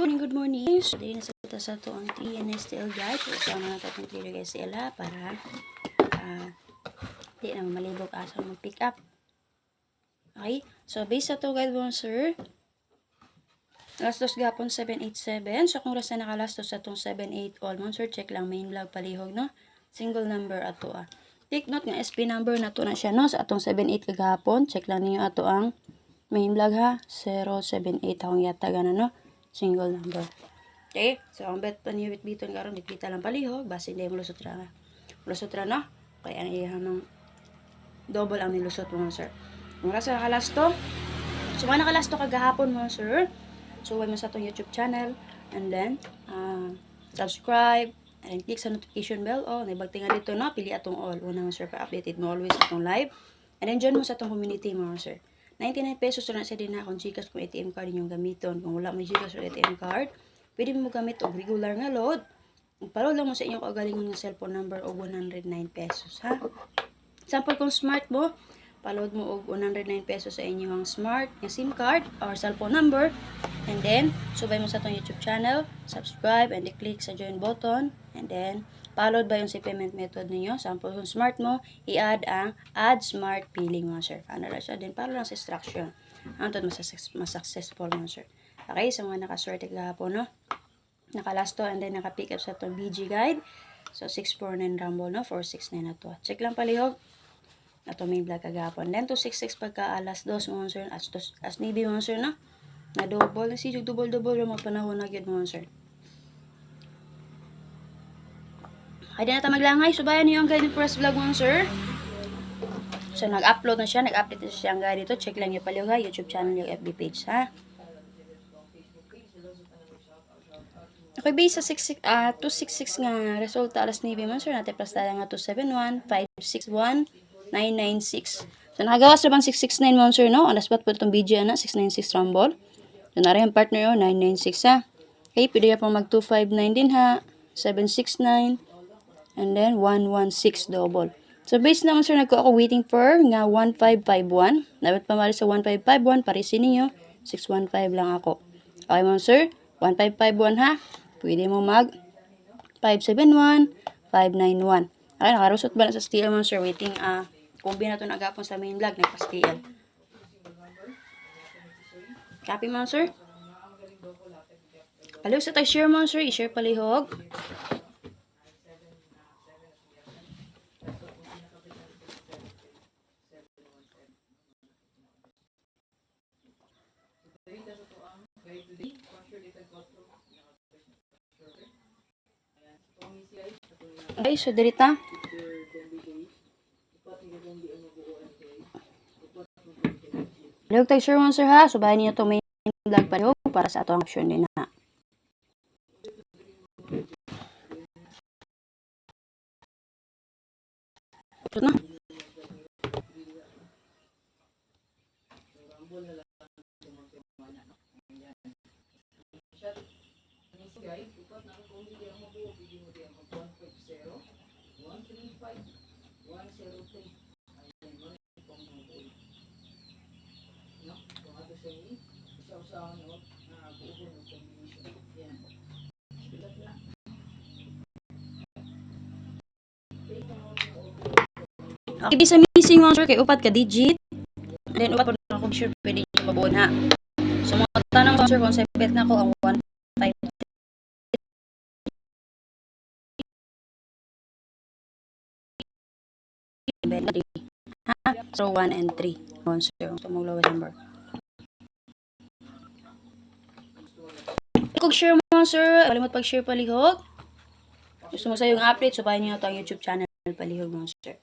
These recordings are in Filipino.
morning, good morning. So, din sa kita sa to ang TNSTL guide. So, sama na itong clear guys sila para ah, di na malibog asa mo pick up. Okay? So, based sa to guide mo, sir, Lastos gapon 787. So, kung rasa nakalastos sa itong 78 all mo, sir, check lang main vlog palihog, no? Single number ato ah. Take note nga, SP number na to na siya, no? Sa atong 78 kagahapon, check lang niyo ato ang main vlog ha. 078 akong yata gana, no? Single number. Okay? So, ang bet pa niyo bitbiton karon bitbita lang palihog, base hindi mo lusot ra. Lusot ra, no? Kaya ang iyan ng double ang nilusot mo, sir. Kung rasa nakalasto, so, mga nakalasto kagahapon mo, sir, So, mo sa itong YouTube channel. And then, uh, subscribe. And then, click sa notification bell. Oh, naibag tinga dito, no? Pili atong all. Una mo, sir, pa-updated mo always atong live. And then, join mo sa itong community mo, sir. 99 pesos na sa din na kung Gcash kung ATM card ninyong gamiton. Kung wala mo Gcash or ATM card, pwede mo gamit og regular nga load. Paro lang mo sa inyong kagalingon nga cellphone number og 109 pesos, ha? Sample kung smart mo, paload mo og 109 pesos sa inyong smart nga SIM card or cellphone number. And then, subay mo sa itong YouTube channel, subscribe, and click sa join button. And then, followed ba yung si payment method ninyo. Sample kung smart mo, i-add ang add smart billing mo, sir. Ano lang siya? Then, follow lang sa instruction. Hantod mas, successful mo, sir. Okay, sa mga nakaswerte kahapon, no? Nakalasto and then naka-pick up sa itong BG guide. So, 649 rumble, no? 469 na to. Check lang palihog ato may vlog kagapon. Then, 266 pagka alas 2 mo, sir. As, dos, as nibi mo, sir, no? Na double. Si yung double-double yung mga panahon na gyud mo, di na maglangay. Subayan niyo ang guide ni Press Vlog mo, sir. So, nag-upload na siya. Nag-update na siya ang dito. Check lang niyo pala ha. YouTube channel yung FB page, ha? Okay, base sa 6, ah 266 nga resulta alas 9 mo, sir. Natin plus tala nga 271, 561, 996. So, nakagawas na bang 669 mo, sir, no? Alas ba't po itong BG, na? 696 rumble. So, nari ang partner yun, 996, ha? Okay, pwede ka pang mag 259 din, ha? 769, and then 116 double. So, base naman, sir, nagko ako waiting for nga 1551. Dapat pa mali sa 1551, parisin ninyo, 615 lang ako. Okay mo, sir? 1551, ha? Pwede mo mag 571, 591. Ay, nakarusot ba na sa STL mo, sir? Waiting, ah, kumbi na ito nagapon sa main vlog, nagpa-STL. Copy mo, sir? Paliw sa tayo share mo, sir. I-share palihog. Okay, so dirita. Palihog tayo share mo, sir, ha? Subayan niyo ito main vlog palihog para sa ato ang option din, ha? Ito na. Okay, bisa missing mga sir kay upat ka digit. Then upat po na ako sure pwede nyo mabuon ha. So mga tanong sir kung sa bet na ko ang 1 5 ha? So 1 and 3. Mga sir, so mo lower number. Kung share mo sir, kalimot pag-share palihog. Gusto mo sa yung update, subayan niyo ito ang YouTube channel palihog mga sir.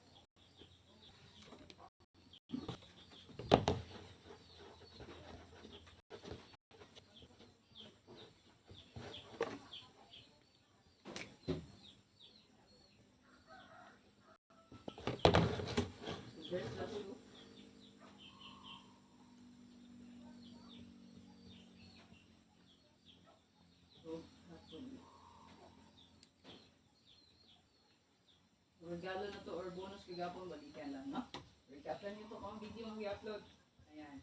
Regalo na to or bonus kagapon balikan lang, no? Recap lang nyo to kung video ang i-upload. Ayan.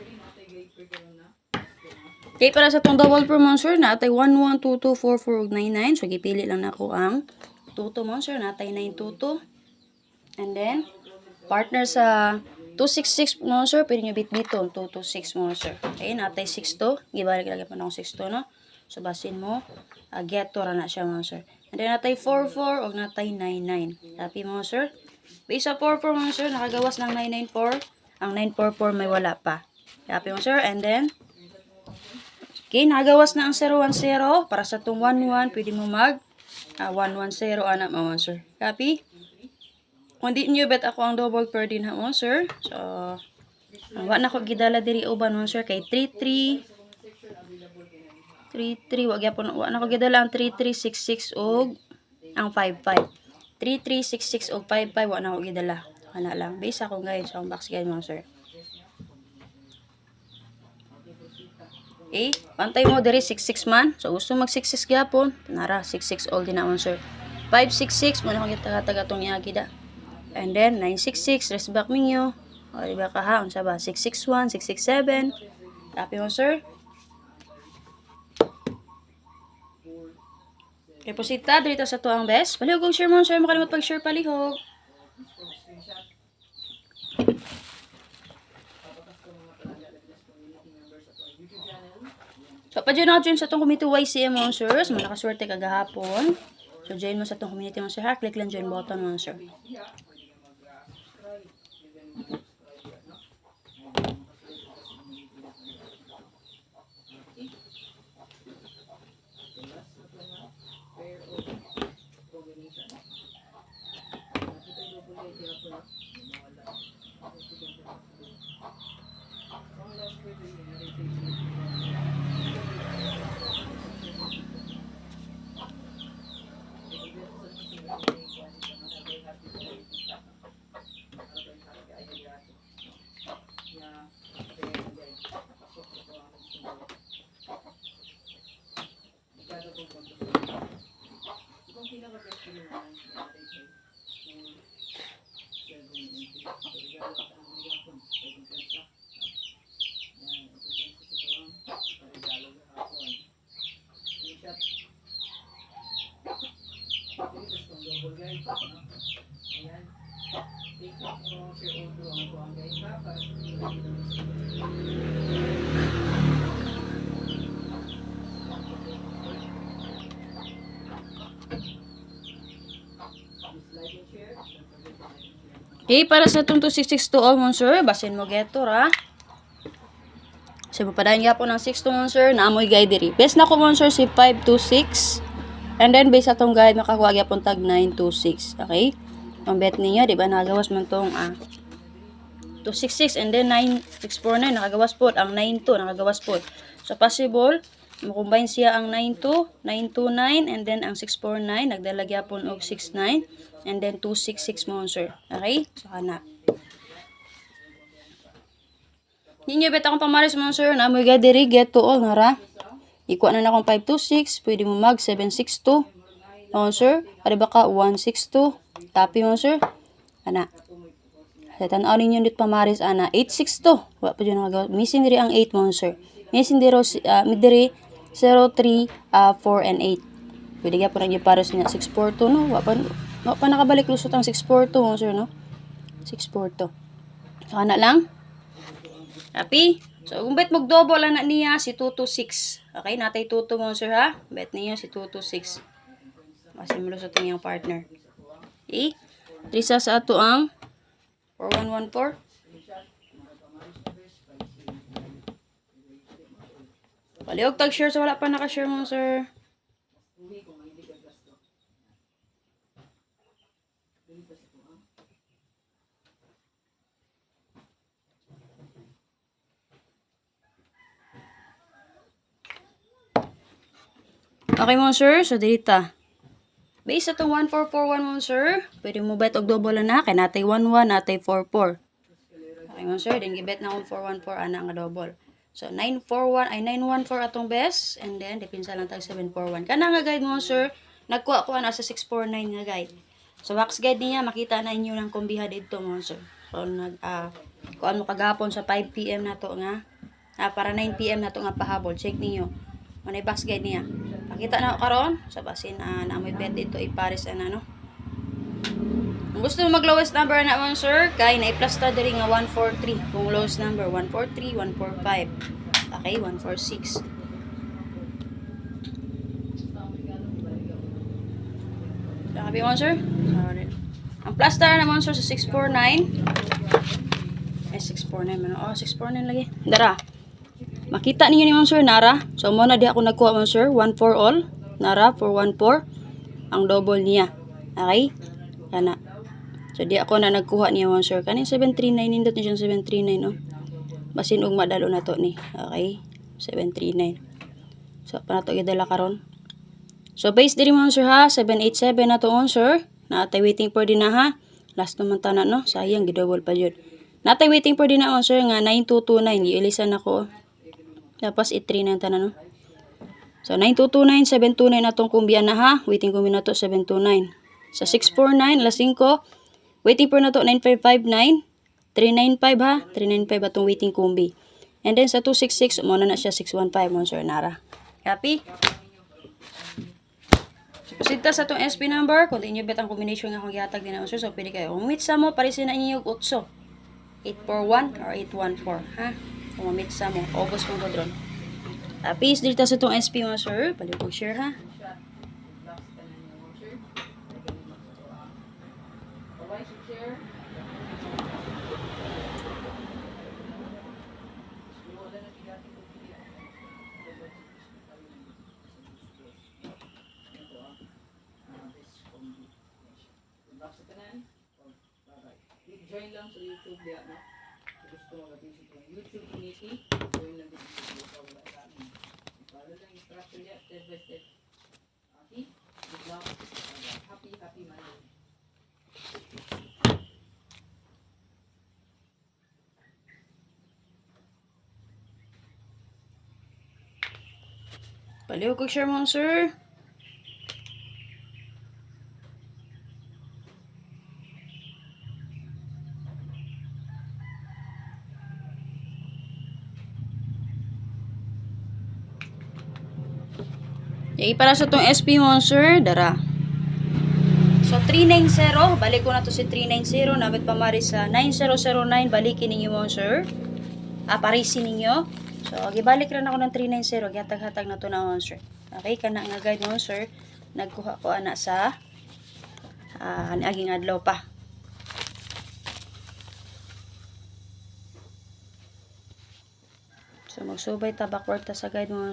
Rin natin gay pre karon na. Na. Okay, para sa itong double pro monster, natay 11224499. So, gipili lang na ako ang tuto monster, natay 922. And then, partner sa 266 monster, pwede nyo bit-biton, 226 monster. Okay, natay 62. Gibalik lagi pa na akong 62, no? So, basin mo, uh, get to na siya monster. And then, natay 44 o natay 99. Happy monster. Base sa 44 monster, nakagawas ng 994. Ang 944 may wala pa. Happy monster. And then, Okay, nagawas na ang 010 para sa itong 11, pwede mo mag ah, 110 anak mo, sir. Copy? Kung di bet ako ang double pair din ha mo, sir. So, ang wa na ko gidala diri uban mo, sir, kay 33 33, wag yapon, wa na ko gidala ang 3366 og ang 55. 3366 og 55, wa na ko gidala. Ana lang. Base ako guys, sa box guide mo, sir. Okay, pantay mo diri 66 man. So gusto mag 66 gyapon, nara 66 all din naman sir. 566 mo na kung taga-taga tong iagi da. And then 966 rest back minyo. O di ka ha unsa ba 661, 667. Happy mo sir. Deposita dito sa tuang best. Palihog og share mo sir, makalimot pag-share palihog. So, pa dyan ako dyan sa itong community YCM Monsters. Mga nakaswerte kagahapon. So, join mo sa itong community Monster ha. Click lang join button Monster. Okay, para sa itong 266 to all Monster, basin mo geto ra. So, papadayan nga po ng 6 to Monster, naamoy guide diri. Best na ko Monster si 526. And then, base sa tong guide, makakuha gyapon tag 926. Okay? Ang bet niya, di ba, nagawas man tong ah, 266 and then 9649 nakagawas po ang 92 nakagawas po so possible mo-combine siya ang 92 929 and then ang 649 nagdalagya po og 69 and then 266 monster okay? So kana Ninyo bet akong pamaris monster na mo ga diri get to all nara. Ikuha na na akong 526 pwede mo mag 762 monster pare baka 162 tapi monster ana. Sa tanaw ninyo dit pamaris ana. 862. Wa pa jud nagawa. Missing diri ang 8 monster. Missing diri uh, diri 03 uh, 4 and 8. Pwede ga pa rin pares niya. 642 no. Wa pa wa pa nakabalik lusot ang 642 monster no. 642. So ana lang. Happy? So kung bet mag double na niya si 226. Okay, natay 22 monster ha. Bet niya si 226. Kasi mulusot ang iyang partner. Okay? Trisa sa ato ang 4114. Paliog tag share sa wala pa naka-share mo, sir. Okay mo, sir. So, dita. Base sa itong 1441 mo, sir. Pwede mo bet og double na. Kaya natay 11, natay 44. Okay mo, sir. Then, gibet na akong 414, ana nga double. So, 941, ay 914 atong best. And then, dipinsa lang tag 741. Kana nga guide mo, sir. Nagkuha ko na sa 649 nga guide. So, box guide niya, makita na inyo ng kumbiha dito mo, sir. So, nag, ah, kuan mo kagapon sa 5pm na to nga. Ah, para 9pm na to nga pahabol. Check ninyo. Manay box guide niya. Pakita na karon sa basin ah, na amoy bet dito ipares ana no. Kung gusto mo mag lowest number na mo sir, kay na i-plus ta diri nga 143. Kung lowest number 143, 145. Okay, 146. Sabi mo sir? Sorry. Ang plus star naman sir sa 649. Eh, 649 man. Oh, 649 lagi. Dara. Makita ninyo ni Ma'am Sir Nara. So mo na di ako nagkuha Ma'am Sir. 1 for all. Nara 414. Ang double niya. Okay? Kana. So di ako na nagkuha niya Ma'am Sir. Kaning 739 nindot niya siyang 739 no. Basin og madalo na to ni. Okay? 739. So pa na to gidala karon. So base diri Ma'am Sir ha. 787 na to on Sir. Naatay waiting for din na ha. Last naman tanan no. Sayang gidouble pa jud. Natay waiting for din na on Sir nga 9229. Iilisan ako. Tapos i-3 na yung tanan? So, 9229, 729 na itong kumbiyan na ha. Waiting kumbi na to 729. Sa 649, alas 5. Waiting for na to 9559. 395 ha. 395 atong waiting kumbi. And then sa 266, muna na siya 615 mo, Sir Nara. Happy? So, proceed ta sa itong SP number. Continue bet ang combination nga akong gihatag din na, Sir. So, pwede kayo. Kung sa mo, parisin na inyo yung 8. 841 or 814, ha? Kung mamit sa mo, August mong kodron. Tapos, dito sa itong SP mo, sir. Pwede po share, ha? Join lang sa YouTube diya, no? Gusto mag-visit yung YouTube community, join lang din video sa wala sa amin. Follow lang instruction diya, step by step. Okay? Good luck. Happy, happy Monday. Paliw ko share mo, sir. Yay, para sa tong SP mo, sir. Dara. So, 390. Balik ko na to si 390. Nabit pa mari sa 9009. Balikin ninyo mo, sir. Ah, parisin ninyo. So, gibalik rin ako ng 390. Gihatag-hatag na to na mo, sir. Okay, kana nga guide mo, sir. Nagkuha ko ana sa ah, aging adlaw pa. So, magsubay ta backward ta sa guide mo,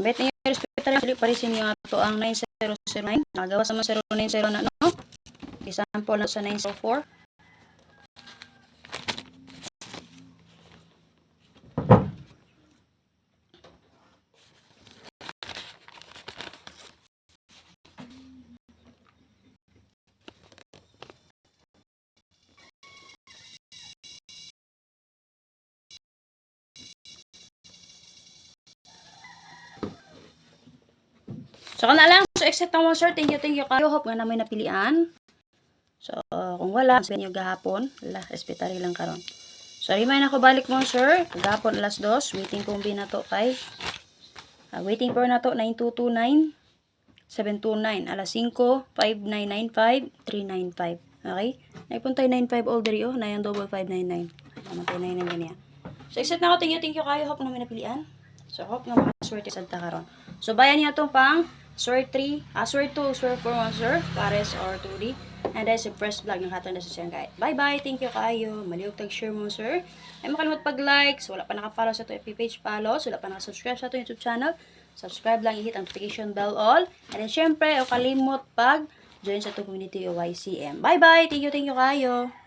Pambet niyo respetar yung parisin niyo ato ang 9009. Nagawa sa mga 090 na no. Example na sa 904. So, kana lang. So, except ang sir. Thank you, thank you kayo. Hope nga na may napilian. So, kung wala, sa inyo gahapon, la, respetary lang karon. So, remind ako balik mo, sir. Gahapon, alas dos. Waiting kumbi na to kay. ah, waiting for na to, 9229. 729. Alas 5, 5995, 395. Okay? Naipuntay 95 all diri, oh. Na yung double 599. Namatay 99 ganyan. So, except na ako, thank you, thank you kayo. Hope na may napilian. So, hope nga makaswerte sa karon. So, bayan niya itong pang Sword 3, ah, Sword 2, Sword 4, 1, Sir, Pares or 2D. And then, si Press Vlog ng hatang na sa guide. Bye-bye, thank you kayo. Maliog tag-share mo, Sir. Ay makalimot pag-like. So, wala pa nakapollow sa ito FB page, follow. So, wala pa nakasubscribe sa ito YouTube channel. Subscribe lang, i-hit ang notification bell all. And then, syempre, o kalimot pag join sa itong community o YCM. Bye-bye, thank you, thank you kayo.